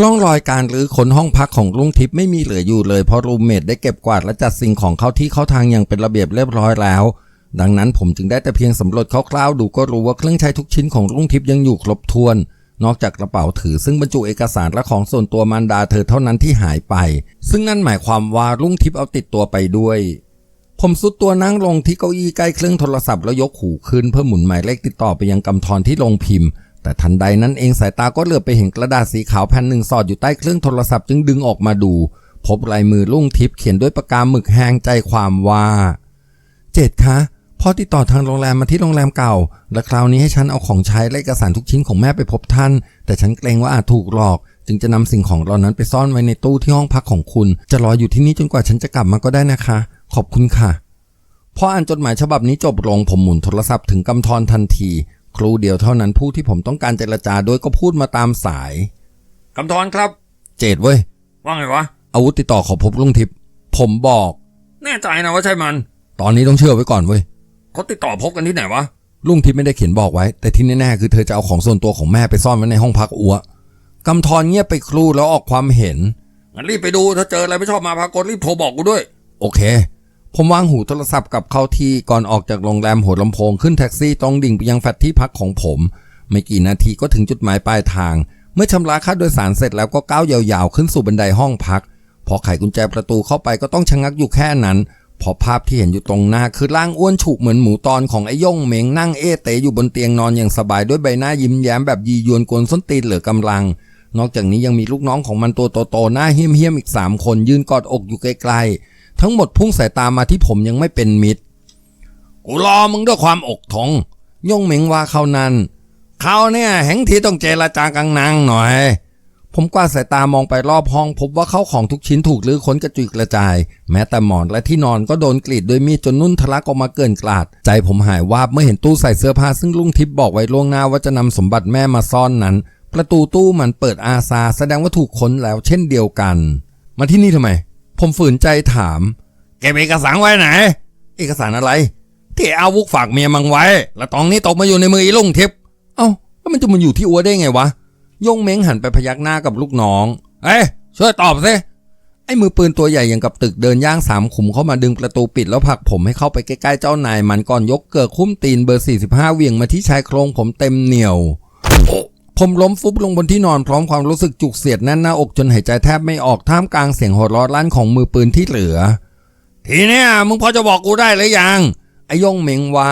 ร่องรอยการรื้อค้นห้องพักของลุงทิพย์ไม่มีเหลืออยู่เลยเพราะรูมเมทได้เก็บกวาดและจัดสิ่งของเข้าที่เข้าทางอย่างเป็นระเบียบเรียบร้อยแล้ว ดังนั้นผมจึงได้แต่เพียงสำรวจคร่าวๆดูก็รู้ว่าเครื่องใช้ทุกชิ้นของลุงทิพย์ยังอยู่ครบถ้วน นอกจากกระเป๋าถือซึ่งบรรจุเอกสารและของส่วนตัวมารดาเธอเท่านั้นที่หายไป ซึ่งนั่นหมายความว่าลุงทิพย์เอาติดตัวไปด้วยผมสุดตัวนั่งลงที่เก้าอี้ใกล้เครื่องโทรศัพท์แล้วยกหูขึ้นเพื่อหมุนหมายเลขติดต่อไปยังกำธรที่ลงพิมพ์ แต่ทันใดนั้นเองสายตาก็เหลือบไปเห็นกระดาษสีขาวแผ่นหนึ่งสอดอยู่ใต้เครื่องโทรศัพท์จึงดึงออกมาดู พบลายมือลุ่งทิพย์เขียนด้วยปากกาหมึกแห้งใจความว่าเจ็ดคะพ่อติดต่อทางโรงแรมมาที่โรงแรมเก่า และคราวนี้ให้ฉันเอาของใช้และเอกสารทุกชิ้นของแม่ไปพบท่าน แต่ฉันเกรงว่าอาจถูกหลอก จึงจะนำสิ่งของเหล่านั้นไปซ่อนไว้ในตู้ที่ห้องพักของคุณ จะรออยู่ที่นี่จนกว่าฉันจะกลับมาก็ได้นะคะ ขอบคุณค่ะพออ่านจดหมายฉบับนี้จบลงผมหมุนโทรศัพท์ถึงกำธรทันที ครูเดียวเท่านั้นผู้ที่ผมต้องการเจรจาด้วยก็พูดมาตามสายกำธรครับ เจดเว้ย ว่าไงวะ อาวุธติดต่อขอพบลุงทิพย์ผมบอก แน่ใจนะว่าใช่มัน ตอนนี้ต้องเชื่อไว้ก่อนเว้ยเขาติดต่อพบกันที่ไหนวะลุงทิพย์ไม่ได้เขียนบอกไว้ แต่ที่แน่ๆคือเธอจะเอาของส่วนตัวของแม่ไปซ่อนไว้ในห้องพักอัวกำธรเงียบไปครู่แล้วออกความเห็นงั้นรีบไปดูถ้าเจออะไรไม่ชอบมาพากลรีบโทรบอกกูด้วย โอเค ผมวางหูโทรศัพท์กับเข้าที่ก่อนออกจากโรงแรมหัวลำโพงขึ้นแท็กซี่ตรงดิ่งไปยังแฟลตที่พักของผม ไม่กี่นาทีก็ถึงจุดหมายปลายทาง เมื่อชำระค่าโดยสารเสร็จแล้วก็ก้าวยาวๆ ขึ้นสู่บันไดห้องพัก พอไขกุญแจประตูเข้าไปก็ต้องชะงักอยู่แค่นั้น พอภาพที่เห็นอยู่ตรงหน้าคือร่างอ้วนฉุกเหมือนหมูตอนของไอ้ย่งเหมงนั่งเอเตอยู่บนเตียงนอนอย่างสบายด้วยใบหน้ายิ้มแย้มแบบยียวนกวนส้นตีนเหลือกำลัง นอกจากนี้ยังมีลูกน้องของมันตัวโตๆหน้าเหี้ยมๆอีกสามคนยืนกอดอกอยู่ไกลๆ ทั้งหมดพุ่งสายตามาที่ผมยังไม่เป็นมิตร กูรอมึงด้วยความอกทงย่งเหมงว่าเขานั้น เขาเนี่ยแห่งทีต้องเจรจากังนางหน่อย ผมกวาดสายตามองไปรอบห้อง พบว่าเข้าของทุกชิ้นถูกลื้อค้นกระจุยกระจาย แม้แต่หมอนและที่นอนก็โดนกรีดด้วยมีดจนนุ่นทะลักออกมาเกินกลาด ใจผมหายวาบเมื่อเห็นตู้ใส่เสื้อผ้าซึ่งลุงทิพย์บอกไว้ล่วงหน้าว่าจะนำสมบัติแม่มาซ่อนนั้น ประตูตู้มันเปิดอาซาแสดงว่าถูกค้นแล้วเช่นเดียวกัน มาที่นี่ทำไม ผมฝืนใจถาม เก็บเอกสารไว้ไหน เอกสารอะไร ที่อาวุธฝากเมียมังไว้ แล้วตอนนี้ตกมาอยู่ในมืออีลุงทิพย์เอ้าแล้วมันจะมาอยู่ที่อัวได้ไงวะย่งเม้งหันไปพยักหน้ากับลูกน้อง เอ้ยช่วยตอบสิไอ้มือปืนตัวใหญ่อย่างกับตึกเดินย่างสามขุมเข้ามาดึงประตูปิดแล้วผลักผมให้เข้าไปใกล้ๆเจ้านายมันก่อนยกเกิดคุ้มตีนเบอร์45เหวี่ยงมาที่ชายโครงผมเต็มเหนียว ผมล้มฟุบลงบนที่นอนพร้อมความรู้สึกจุกเสียดแน่นหน้าอกจนหายใจแทบไม่ออกท่ามกลางเสียงหัวเราะลั่นของมือปืนที่เหลือ ทีเนี้ยมึงพอจะบอกกูได้หรือยังไอ้ย่งเมงว่า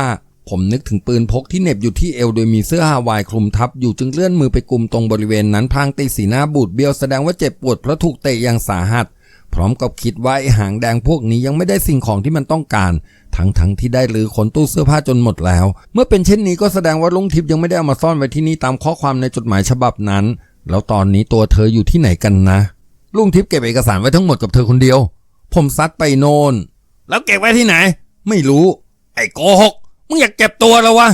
ผมนึกถึงปืนพกที่เหน็บอยู่ที่เอวโดยมีเสื้อฮาวายคลุมทับอยู่จึงเลื่อนมือไปกลุมตรงบริเวณนั้นพางตีสีหน้าบูดเบี้ยวแสดงว่าเจ็บปวดเพราะถูกเตะอย่างสาหัส พร้อมกับคิดว่าไอ้หางแดงพวกนี้ยังไม่ได้สิ่งของที่มันต้องการ ทั้งทั้งๆที่ได้หรือขนตู้เสื้อผ้าจนหมดแล้ว เมื่อเป็นเช่นนี้ก็แสดงว่าลุงทิพย์ยังไม่ได้เอามาซ่อนไว้ที่นี่ตามข้อความในจดหมายฉบับนั้น แล้วตอนนี้ตัวเธออยู่ที่ไหนกันนะ ลุงทิพย์เก็บเอกสารไว้ทั้งหมดกับเธอคนเดียว ผมซัดไปโนนแล้วเก็บไว้ที่ไหน ไม่รู้ ไอ้โกหกมึงอยากเก็บตัวแล้ววะ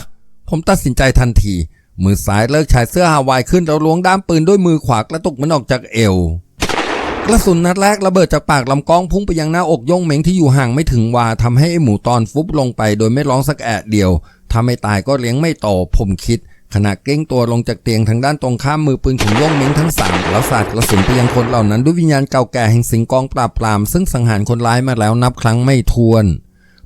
ผมตัดสินใจทันที มือซ้ายเลิกชายเสื้อฮาวายขึ้นแล้วล้วงด้ามปืนด้วยมือขวากระตุกมันออกจากเอว กระสุนนัดแรกระเบิดจากปากลำกล้องพุ่งไปยังหน้าอกย่งเหม็งที่อยู่ห่างไม่ถึงวาทำให้ไอหมูตอนฟุบลงไปโดยไม่ร้องสักแอะเดียวถ้าไม่ตายก็เลี้ยงไม่โตผมคิด ขณะเก้งตัวลงจากเตียงทางด้านตรงข้ามมือปืนของย่งเหม็งทั้งสามแล้วสาดกระสุนไปยังคนเหล่านั้นด้วยวิญญาณเก่าแก่แห่งสิงกองปราบปรามซึ่งสังหารคนร้ายมาแล้วนับครั้งไม่ถ้วน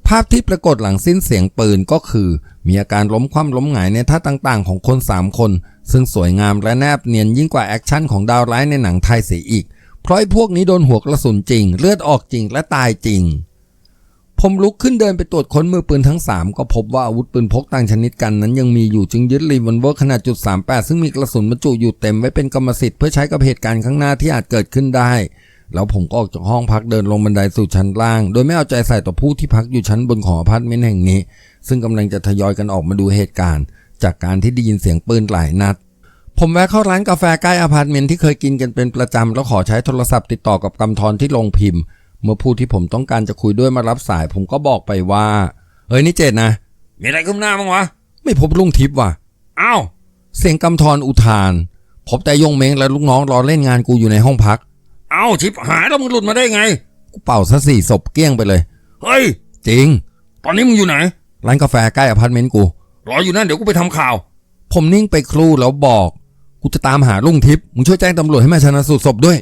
ภาพที่ปรากฏหลังสิ้นเสียงปืนก็คือ มีอาการล้มคว่ำล้มหงายในท่าต่าง ๆ ของคน3คน ซึ่งสวยงามและแนบเนียนยิ่งกว่าแอคชั่นของดาวร้ายในหนังไทยเสียอีก เพราะไอ้พวกนี้โดนหัวกระสุนจริง เลือดออกจริงและตายจริง ผมลุกขึ้นเดินไปตรวจค้นมือปืนทั้ง 3 ก็พบว่าอาวุธปืนพกต่างชนิดกันนั้นยังมีอยู่จึงยึดรีวอลเวอร์ขนาดจุด38ซึ่งมีกระสุนบรรจุอยู่เต็มไว้เป็นกรรมสิทธิ์เพื่อใช้กับเหตุการณ์ข้างหน้าที่อาจเกิดขึ้นได้ แล้วผมก็ออกจากห้องพักเดินลงบันไดสู่ชั้นล่าง โดยไม่เอาใจใส่ต่อผู้ที่พักอยู่ชั้นบนของอพาร์ตเมนต์แห่งนี้ ซึ่งกำลังจะทยอยกันออกมาดูเหตุการณ์ จากการที่ได้ยินเสียงปืนหลายนัด ผมแวะเข้าร้านกาแฟใกล้อพาร์ตเมนต์ที่เคยกินกันเป็นประจำแล้วขอใช้โทรศัพท์ติดต่อกับกำธรที่ลงพิมพ์ เมื่อผู้ที่ผมต้องการจะคุยด้วยมารับสาย ผมก็บอกไปว่าเฮ้ยนี่เจดนะ มีอะไรขึ้นหน้าบ้างวะ ไม่พบลุงทิพย์ว่ะเอ้าเสียงกำธรอุทาน พบแต่ยงเม้งและลูกน้องรอเล่นงานกูอยู่ในห้องพัก เอ้าชิบหายแล้วมึงหลุดมาได้ไง กูเป่าซะสี่ศพเกลี้ยงไปเลย เฮ้ย จริง ตอนนี้มึงอยู่ไหน ร้านกาแฟใกล้อพาร์ตเมนต์กู รออยู่นั่นเดี๋ยวกูไปทำข่าว ผมนิ่งไปครู่แล้วบอก กูจะตามหาลุงทิพย์มึงช่วยแจ้งตำรวจให้มาชนะสูตรศพด้วย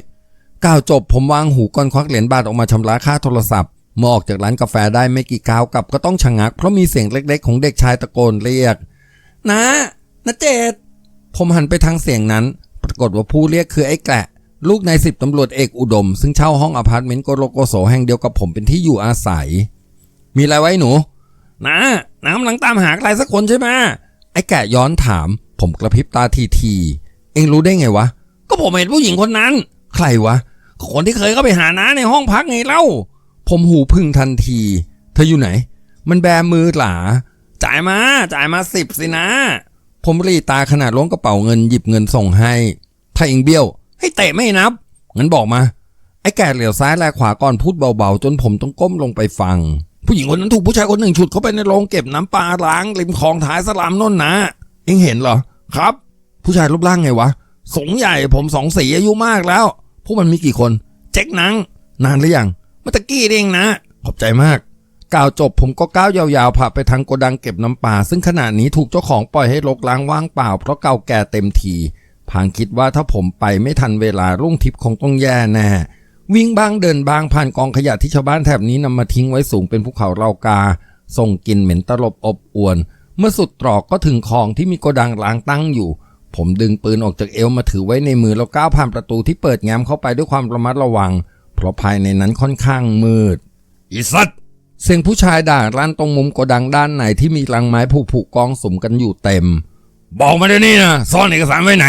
ก้าวจบผมวางหูก่อนควักเหรียญบาทออกมาชำระค่าโทรศัพท์เมื่อออกจากร้านกาแฟได้ไม่กี่ก้าวกลับก็ต้องชะงัก เพราะมีเสียงเล็กๆ ของเด็กชายตะโกนเรียกนะนะเจดผมหันไปทางเสียงนั้น ปรากฏว่าผู้เรียกคือไอ้แกะ ลูกนายสิบตำรวจเอกอุดม ซึ่งเช่าห้องอพาร์ตเมนต์โกโลโกโสแห่งเดียวกับผมเป็นที่อยู่อาศัย มีอะไรไว้หนูนะน้ำกำลังตามหาใครสักคนใช่ไหมไอ้แกะย้อนถาม ผมกระพริบตาทีที เอ็งรู้ได้ไงวะ ก็ผมเห็นผู้หญิงคนนั้น ใครวะก็คนที่เคยเข้าไปหาน้าในห้องพักไงเล่า ผมหูพึ่งทันที เธออยู่ไหน มันแบมือหลา จ่ายมา จ่ายมาสิบสินะ ผมรีตาขนาดล้วงกระเป๋าเงินหยิบเงินส่งให้ ถ้าเองเบี้ยว ให้เตะไม่นับ งั้นบอกมา ไอ้แก่เหลียวซ้ายแลขวาก่อนพูดเบาๆ จนผมต้องก้มลงไปฟัง ผู้หญิงคนนั้นถูกผู้ชายคนหนึ่งฉุดเข้าไปในโรงเก็บน้ำปลาล้างริมคลองท้ายสลามน่นนะ เองเห็นเหรอ ครับ ผู้ชายรูปร่างไงวะ สูงใหญ่ผมสองสีอายุมากแล้ว พวกมันมีกี่คน เจ๊กนัง นานหรือยังมื่อตะกี้เองนะ ขอบใจมาก กล่าวจบผมก็ก้าวยาวๆผ่าไปทางโกดังเก็บน้ำปลาซึ่งขณะนี้ถูกเจ้าของปล่อยให้รกล้างว่างเปล่า เพราะเก่าแก่เต็มทีพางคิดว่าถ้าผมไปไม่ทันเวลารุ่งทิพย์คงต้องแย่แน่วิ่งบ้างเดินบ้างผ่านกองขยะที่ชาวบ้านแถบนี้นำมาทิ้งไว้สูงเป็นภูเขาเหล่ากา ส่งกลิ่นเหม็นตลบอบอวน เมื่อสุดตรอกก็ถึงคลองที่มีโกดังล้างตั้งอยู่ ผมดึงปืนออกจากเอวมาถือไว้ในมือแล้วก้าวผ่านประตูที่เปิดแง้มเข้าไปด้วยความระมัดระวัง เพราะภายในนั้นค่อนข้างมืด อีสัตว์เสียงผู้ชายด่าร้านตรงมุมโกดังด้านไหนที่มีรังไม้ผุผุกองสุมกันอยู่เต็ม บอกมาเดี๋ยวนี้นะซ่อนเอกสารไว้ไหน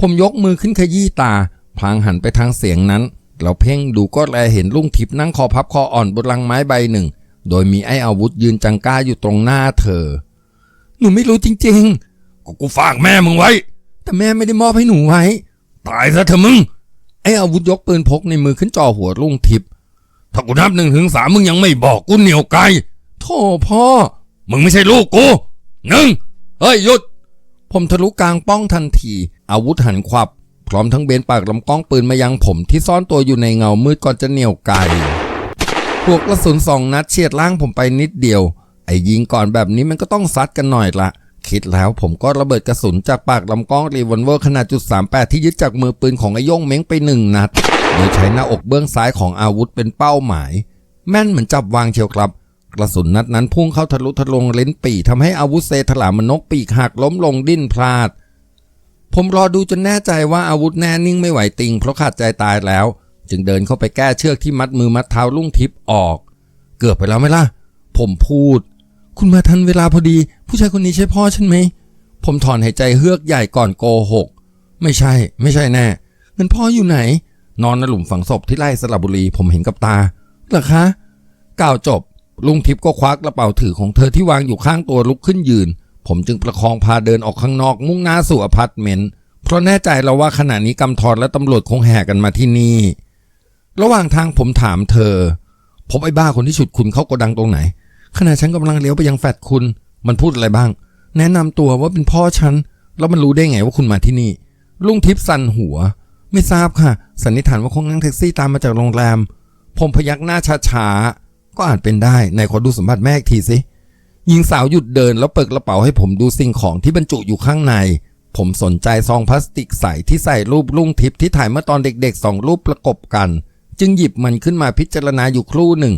ผมยกมือขึ้นขยี้ตาพลางหันไปทางเสียงนั้นแล้วเพ่งดูก็แลเห็นลุงทิพย์นั่งคอพับคออ่อนบนรังไม้ใบหนึ่ง โดยมีไอ้อาวุธยืนจังก้าอยู่ตรงหน้าเธอ หนูไม่รู้จริง ก็กูฝากแม่มึงไว้ๆแต่แม่ไม่ได้มอบให้หนูไว้ ตายซะเถอะมึง ไอ้อาวุธยกปืนพกในมือขึ้นจ่อหัวลุงทิพย์ถ้ากูนับหนึ่งถึงสามมึงยังไม่บอกกูเหนียวไกลโธ่พ่อ มึงไม่ใช่ลูกกูหนึ่งเฮ้ยหยุด ผมทะลุกลางป้องทันที อาวุธหันขวับ พร้อมทั้งเบนปากลำกล้องปืนมายังผมที่ซ่อนตัวอยู่ในเงามืดก่อนจะเหนี่ยวไกพวกกระสุนสองนัดเฉียดล่างผมไปนิดเดียว ไอ้ยิงก่อนแบบนี้มันก็ต้องซัดกันหน่อยละ คิดแล้วผมก็ระเบิดกระสุนจากปากลำกล้องรีวอลเวอร์ขนาดจุด38 ที่ยึดจากมือปืนของไอ้โย่งเม้งไปหนึ่งนัด โดยใช้หน้าอกเบื้องซ้ายของอาวุธเป็นเป้าหมาย แม่นเหมือนจับวางเชียวครับ กระสุนนัดนั้นพุ่งเข้าทะลุทะลวงเลนปี่ทำให้อาวุธเซถลามันนกปีกหักล้มลงดิ้นพลาด ผมรอดูจนแน่ใจว่าอาวุธแน่นิ่งไม่ไหวติง เพราะขาดใจตายแล้ว จึงเดินเข้าไปแก้เชือกที่มัดมือมัดเท้าลุงทิพย์ออก เกือบไปแล้วไหมล่ะ ผมพูด คุณมาทันเวลาพอดี ผู้ชายคนนี้ใช่พ่อฉันไหม ผมถอนหายใจเฮือกใหญ่ก่อนโกหก ไม่ใช่ ไม่ใช่แน่เงินพ่ออยู่ไหน นอนในหลุมฝังศพที่ไร่สระบุรีผมเห็นกับตาเหรอคะกล่าวจบ ลุงทิพย์ก็ควักกระเป๋าถือของเธอที่วางอยู่ข้างตัวลุกขึ้นยืน ผมจึงประคองพาเดินออกข้างนอกมุ่งหน้าสู่อพาร์ตเมนต์เพราะแน่ใจแล้วว่าขณะนี้กำธรและตำรวจคงแห่กันมาที่นี่ ระหว่างทางผมถามเธอผมไอ้บ้าคนที่ฉุดคุณเข้าโกดังตรงไหน ขณะฉันกำลังเลี้ยวไปยังแฟดคุณ มันพูดอะไรบ้าง แนะนำตัวว่าเป็นพ่อฉัน แล้วมันรู้ได้ไงว่าคุณมาที่นี่ ลุงทิพย์สั่นหัว ไม่ทราบค่ะ สันนิษฐานว่าคงนั่งแท็กซี่ตามมาจากโรงแรม ผมพยักหน้าช้าๆ ก็อาจเป็นได้ไหนขอดูสมบัติแม่อีกทีสิหญิงสาวหยุดเดินแล้วเปิดกระเป๋าให้ผมดูสิ่งของที่บรรจุอยู่ข้างใน ผมสนใจซองพลาสติกใสที่ใส่รูปลุงทิพย์ที่ถ่ายเมื่อตอนเด็กๆสองรูปประกบกัน จึงหยิบมันขึ้นมาพิจารณาอยู่ครู่หนึ่ง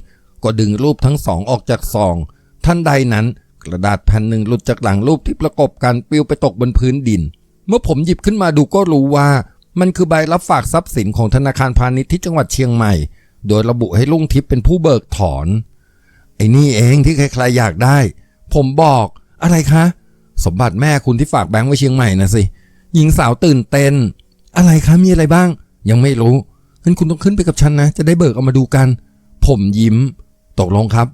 ก็ดึงรูปทั้งสองออกจากซองท่านใดนั้น กระดาษแผ่นหนึ่งหลุดจากหลังรูปที่ประกบกันปลิวไปตกบนพื้นดิน เมื่อผมหยิบขึ้นมาดูก็รู้ว่า มันคือใบรับฝากทรัพย์สินของธนาคารพาณิชย์ที่จังหวัดเชียงใหม่ โดยระบุให้ลุงทิพย์เป็นผู้เบิกถอน ไอ้นี่เองที่ใครๆอยากได้ ผมบอกอะไรคะ สมบัติแม่คุณที่ฝากแบงค์ไว้เชียงใหม่นะสิหญิงสาวตื่นเต้นอะไรคะมีอะไรบ้าง ยังไม่รู้งั้นคุณต้องขึ้นไปกับฉันนะ จะได้เบิกเอามาดูกัน ผมยิ้ม ตกลงครับ